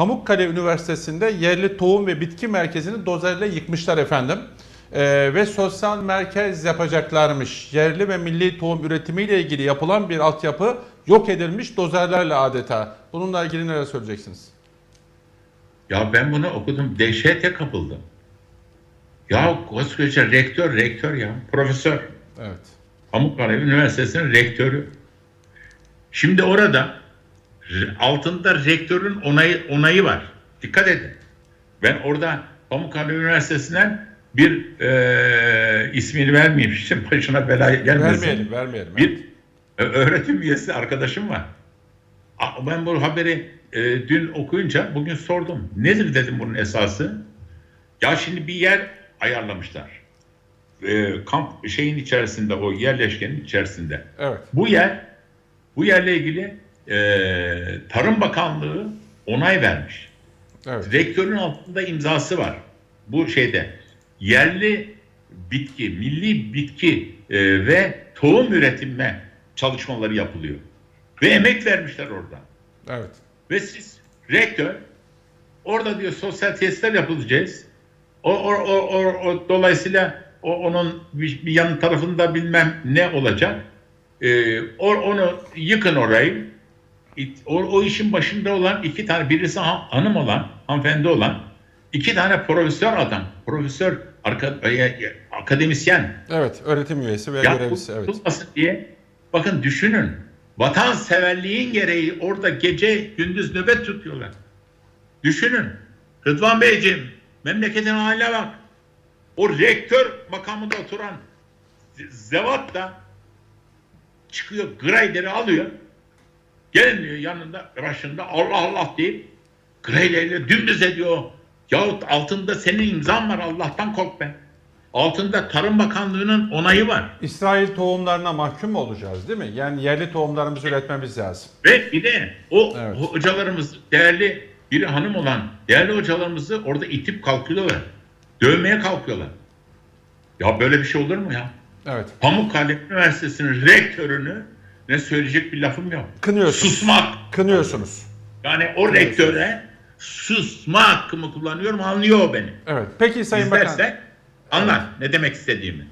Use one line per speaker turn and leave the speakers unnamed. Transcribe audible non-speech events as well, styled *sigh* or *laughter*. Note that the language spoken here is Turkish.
Pamukkale Üniversitesi'nde yerli tohum ve bitki merkezini dozerle yıkmışlar efendim. Ee, ve sosyal merkez yapacaklarmış. Yerli ve milli tohum üretimiyle ilgili yapılan bir altyapı yok edilmiş dozerlerle adeta. Bununla ilgili neler söyleyeceksiniz?
Ya ben bunu okudum. Dehşete kapıldım. Ya koskoca rektör, rektör ya. Profesör.
Evet.
Pamukkale Üniversitesi'nin rektörü. Şimdi orada altında rektörün onayı, onayı var. Dikkat edin. Ben orada Pamukkale Üniversitesi'nden bir e, ismini vermeyeyim. Şimdi *laughs* başına bela gelmesin.
Vermeyelim, vermeyelim.
Bir öğretim üyesi arkadaşım var. Ben bu haberi e, dün okuyunca bugün sordum. Nedir dedim bunun esası? Ya şimdi bir yer ayarlamışlar. E, kamp şeyin içerisinde o yerleşkenin içerisinde.
Evet.
Bu yer bu yerle ilgili e, Tarım Bakanlığı onay vermiş.
Evet.
Rektörün altında imzası var. Bu şeyde yerli bitki, milli bitki e, ve tohum üretime çalışmaları yapılıyor. Ve emek vermişler orada.
Evet.
Ve siz rektör orada diyor sosyal tesisler yapılacağız. O, o, o, o, o- dolayısıyla o, onun bir, bir yan tarafında bilmem ne olacak. Ee, o, onu yıkın orayı. O, o işin başında olan iki tane birisi ha- hanım olan, hanımefendi olan iki tane profesör adam. Profesör, arka, e, e, akademisyen.
Evet. Öğretim üyesi ve
Ya
görevlisi. Evet.
tutulmasın diye bakın düşünün. Vatanseverliğin gereği orada gece gündüz nöbet tutuyorlar. Düşünün. Rıdvan Beyciğim memleketin haline bak. O rektör makamında oturan zevat da çıkıyor grader'i alıyor. Gelin diyor yanında başında Allah Allah deyip grader'le dümdüz ediyor. Yahut altında senin imzan var Allah'tan kork be. Altında Tarım Bakanlığı'nın onayı var.
İsrail tohumlarına mahkum olacağız değil mi? Yani yerli tohumlarımızı üretmemiz lazım.
Ve bir de o
Evet.
hocalarımız değerli biri hanım olan değerli hocalarımızı orada itip kalkıyorlar. Dövmeye kalkıyorlar. Ya böyle bir şey olur mu ya?
Evet.
Pamukkale Üniversitesi'nin rektörünü ne söyleyecek bir lafım yok.
Kınıyorsunuz.
Susmak.
Kınıyorsunuz.
Yani o rektöre susma hakkımı kullanıyorum anlıyor beni.
Evet. Peki Sayın Bakan.
İzlerse anlar ne demek istediğimi.